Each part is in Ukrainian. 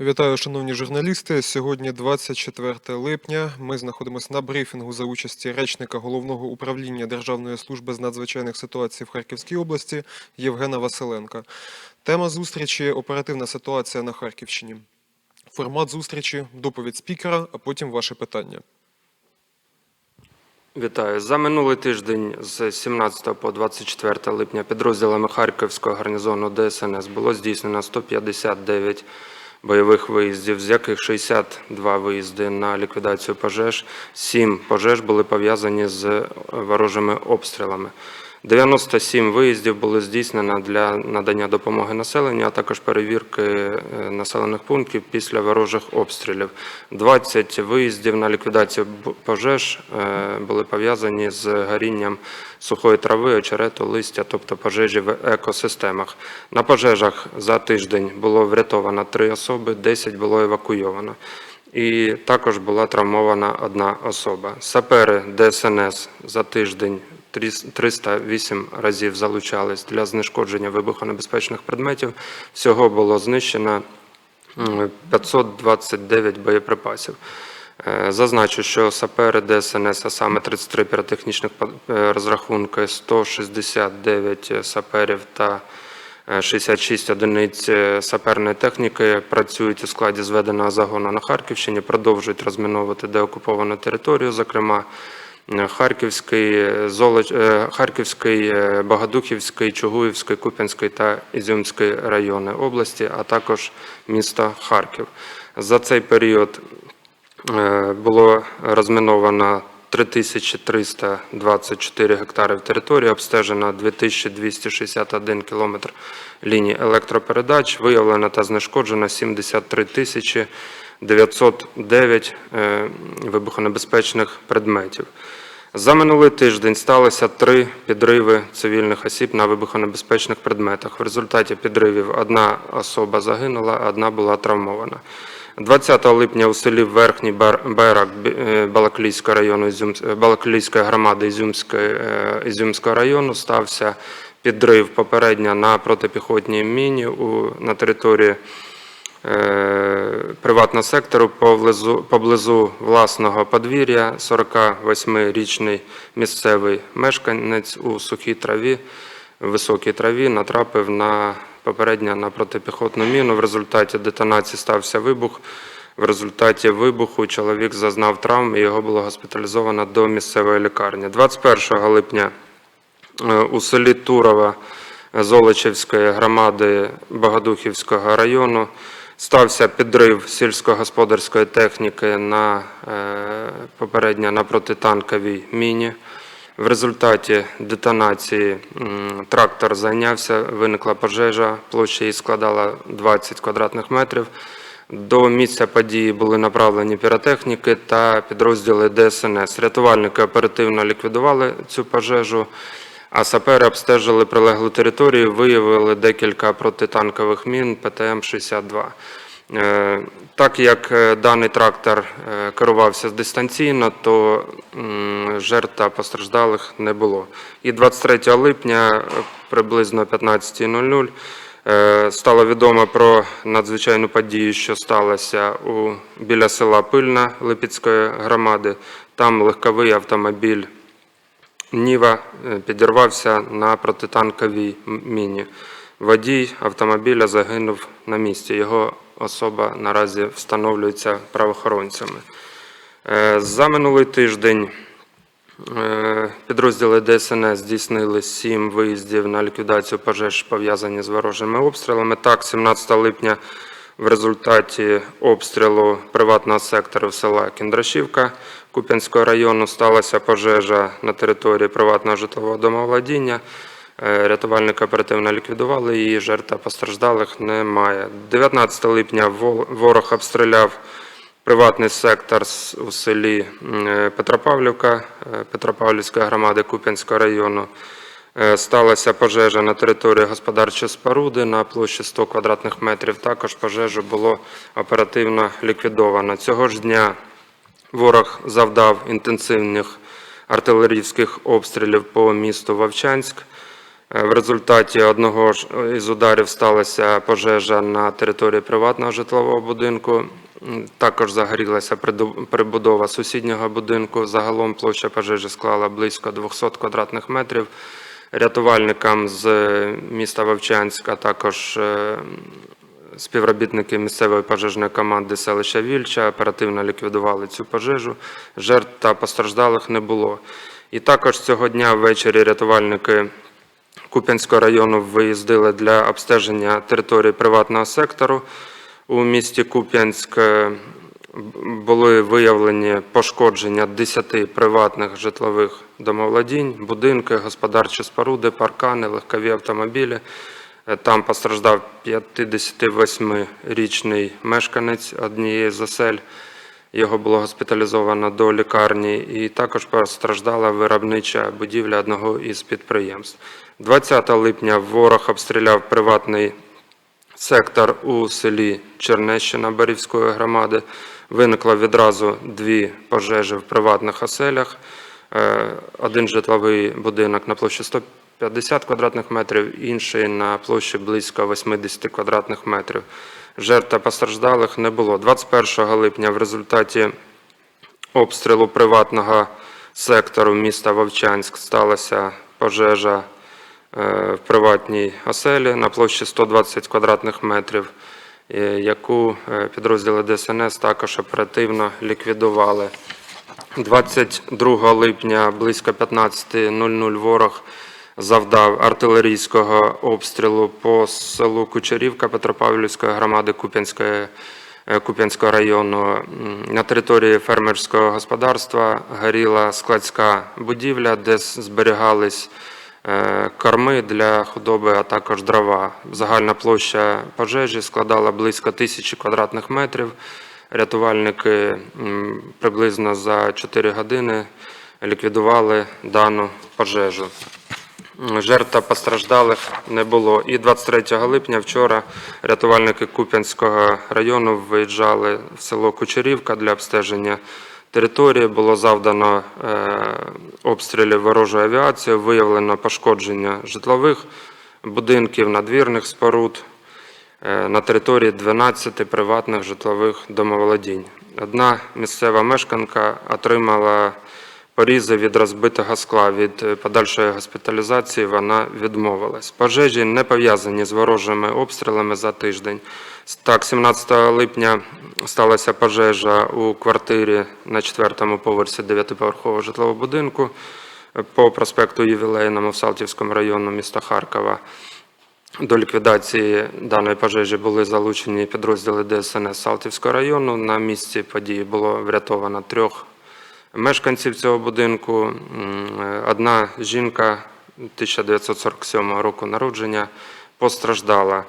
Вітаю, шановні журналісти. Сьогодні 24 липня. Ми знаходимося на брифінгу за участі речника головного управління Державної служби з надзвичайних ситуацій в Харківській області Євгена Василенка. Тема зустрічі оперативна ситуація на Харківщині. Формат зустрічі доповідь спікера, а потім ваші питання. Вітаю. За минулий тиждень з 17 по 24 липня підрозділами Харківського гарнізону ДСНС було здійснено 159 бойових виїздів, з яких 62 виїзди на ліквідацію пожеж, 7 пожеж були пов'язані з ворожими обстрілами. 97 виїздів було здійснено для надання допомоги населенню, а також перевірки е, населених пунктів після ворожих обстрілів. 20 виїздів на ліквідацію пожеж е, були пов'язані з горінням сухої трави, очерету, листя, тобто пожежі в екосистемах. На пожежах за тиждень було врятовано 3 особи, 10 було евакуйовано. І також була травмована одна особа. Сапери ДСНС за тиждень 308 разів залучались для знешкодження вибухонебезпечних предметів. Всього було знищено 529 боєприпасів. Е, Зазначу, що сапери ДСНС, а саме 33 піротехнічних е, розрахунки, 169 саперів та е, 66 одиниць е, саперної техніки працюють у складі зведеного загону на Харківщині, продовжують розміновувати деокуповану територію, зокрема Харківський, е, Золоч... е, Харківський, е, Богодухівський, Чугуївський, Куп'янський та Ізюмський райони області, а також місто Харків. За цей період було розміновано 3324 гектари території, обстежено 2261 кілометр ліній електропередач, виявлено та знешкоджено 73 тисячі 909 е, вибухонебезпечних предметів. За минулий тиждень сталося три підриви цивільних осіб на вибухонебезпечних предметах. В результаті підривів одна особа загинула, одна була травмована. 20 липня у селі Верхній Берак е, Балаклійського району е, Балаклійської громади Ізюмської, Ізюмського району стався підрив попередньо на протипіхотній міні у, на території приватного сектору поблизу, поблизу власного подвір'я 48-річний місцевий мешканець у сухій траві, високій траві натрапив на попередньо на протипіхотну міну. В результаті детонації стався вибух. В результаті вибуху чоловік зазнав травм і його було госпіталізовано до місцевої лікарні. 21 липня Е, у селі Турова Золочівської громади Богодухівського району стався підрив сільськогосподарської техніки на е, попередньо на протитанковій міні. В результаті детонації трактор зайнявся, виникла пожежа, площа її складала 20 квадратних метрів. До місця події були направлені піротехніки та підрозділи ДСНС. Рятувальники оперативно ліквідували цю пожежу, а сапери обстежили прилеглу територію, виявили декілька протитанкових мін ПТМ-62. Е, Так як е, даний трактор е, керувався дистанційно, то жертв та постраждалих не було. І 23 липня приблизно о 15.00 Е, Стало відомо про надзвичайну подію, що сталося біля села Пильна Липецької громади. Там легковий автомобіль Ніва е, підірвався на протитанковій міні. Водій автомобіля загинув на місці. Його особа наразі встановлюється правоохоронцями. Е, За минулий тиждень Е, Підрозділи ДСНС здійснили сім виїздів на ліквідацію пожеж, пов'язані з ворожими обстрілами. Так, 17 липня в результаті обстрілу приватного сектору села Кіндрашівка Куп'янського району сталася пожежа на території приватного житлового домовладіння. Е, Рятувальники оперативно ліквідували її, жертв та постраждалих немає. 19 липня ворог обстріляв приватний сектор у селі е, Петропавлівка е, Петропавлівської громади Куп'янського району. Е, Сталася пожежа на території господарчої споруди на площі 100 квадратних метрів. Також пожежу було оперативно ліквідовано. Цього ж дня ворог завдав інтенсивних артилерійських обстрілів по місту Вовчанськ. Е, В результаті одного ж із ударів сталася пожежа на території приватного житлового будинку. Також загорілася прибудова сусіднього будинку. Загалом площа пожежі склала близько 200 квадратних метрів. Рятувальникам з е, міста Вовчанська, також е, співробітники місцевої пожежної команди селища Вільча оперативно ліквідували цю пожежу. Жертв та постраждалих не було. І також цього дня ввечері рятувальники Куп'янського району виїздили для обстеження території приватного сектору. У місті Куп'янськ були виявлені пошкодження 10 приватних житлових домовладінь, будинки, господарчі споруди, паркани, легкові автомобілі. Е, Там постраждав 58-річний мешканець однієї з осель. Його було госпіталізовано до лікарні, і також постраждала виробнича будівля одного із підприємств. 20 липня ворог обстріляв приватний сектор у селі Чернещина Барівської громади. Виникло відразу дві пожежі в приватних оселях. Е, Один житловий будинок на площі 150 квадратних метрів, інший на площі близько 80 квадратних метрів. Жертв та постраждалих не було. 21 липня в результаті обстрілу приватного сектору міста Вовчанськ сталася пожежа в приватній оселі на площі 120 квадратних метрів, е, яку е, підрозділи ДСНС також оперативно ліквідували. 22 липня близько 15.00 ворог завдав артилерійського обстрілу по селу Кучерівка Петропавлівської громади Куп'янської е, Куп'янського району. На території фермерського господарства горіла складська будівля, де зберігались е, корми для худоби, а також дрова. Загальна площа пожежі складала близько тисячі квадратних метрів. Рятувальники приблизно за 4 години ліквідували дану пожежу. Жертв постраждалих не було. І 23 липня вчора рятувальники Куп'янського району виїжджали в село Кучерівка для обстеження території. Було завдано е, обстрілів ворожої авіації, виявлено пошкодження житлових будинків, надвірних споруд е, на території 12 приватних житлових домоволодінь. Одна місцева мешканка отримала порізи від розбитого скла. Від е, подальшої госпіталізації вона відмовилась. Пожежі не пов'язані з ворожими обстрілами за тиждень. Так, 17 липня сталася пожежа у квартирі на четвертому поверсі дев'ятиповерхового житлового будинку по проспекту Ювілейному в Салтівському району міста Харкова. До ліквідації даної пожежі були залучені підрозділи ДСНС Салтівського району. На місці події було врятовано трьох мешканців цього будинку. Одна жінка 1947 року народження постраждала.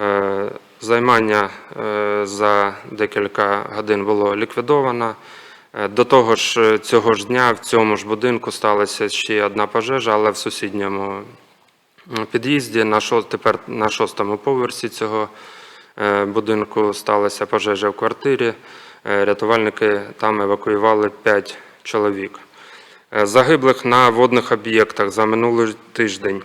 Е, Займання е, за декілька годин було ліквідовано. Е, До того ж, цього ж дня в цьому ж будинку сталася ще одна пожежа, але в сусідньому під'їзді тепер на шостому поверсі цього будинку сталася пожежа в квартирі. Е, Рятувальники там евакуювали 5 чоловік. Е, Загиблих на водних об'єктах за минулий тиждень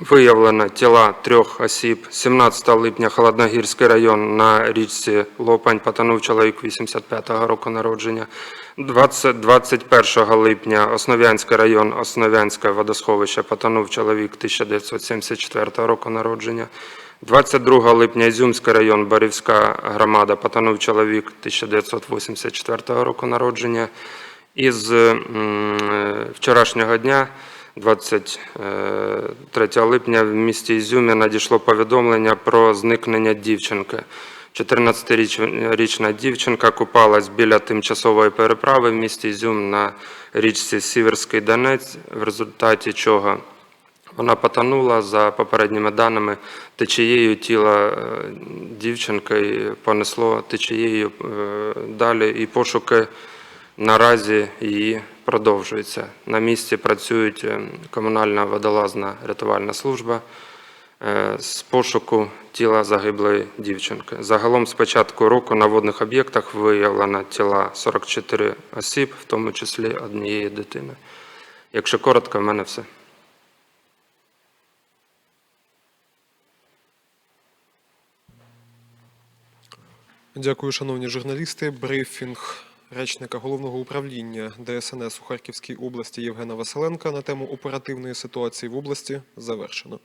виявлено тіла трьох осіб. 17 липня Холодногірський район на річці Лопань потонув чоловік 85-го року народження. 20, 21 липня Основ'янський район, Основ'янське водосховище потонув чоловік 1974 року народження. 22 липня Ізюмський район, Борівська громада, потонув чоловік 1984 року народження. Із м, е, вчорашнього дня, 23 липня, в місті Ізюмі надійшло повідомлення про зникнення дівчинки. 14-річна дівчинка купалась біля тимчасової переправи в місті Ізюм на річці Сіверський Донець, в результаті чого вона потонула за попередніми даними течією тіла е, дівчинки понесло течією е, далі, і пошуки наразі її продовжуються. На місці працюють е, комунальна водолазна рятувальна служба з пошуку тіла загиблої дівчинки. Загалом з початку року на водних об'єктах виявлено тіла 44 осіб, в тому числі однієї дитини. Якщо коротко, в мене все. Дякую, шановні журналісти. Брифінг речника головного управління ДСНС у Харківській області Євгена Василенка на тему оперативної ситуації в області завершено.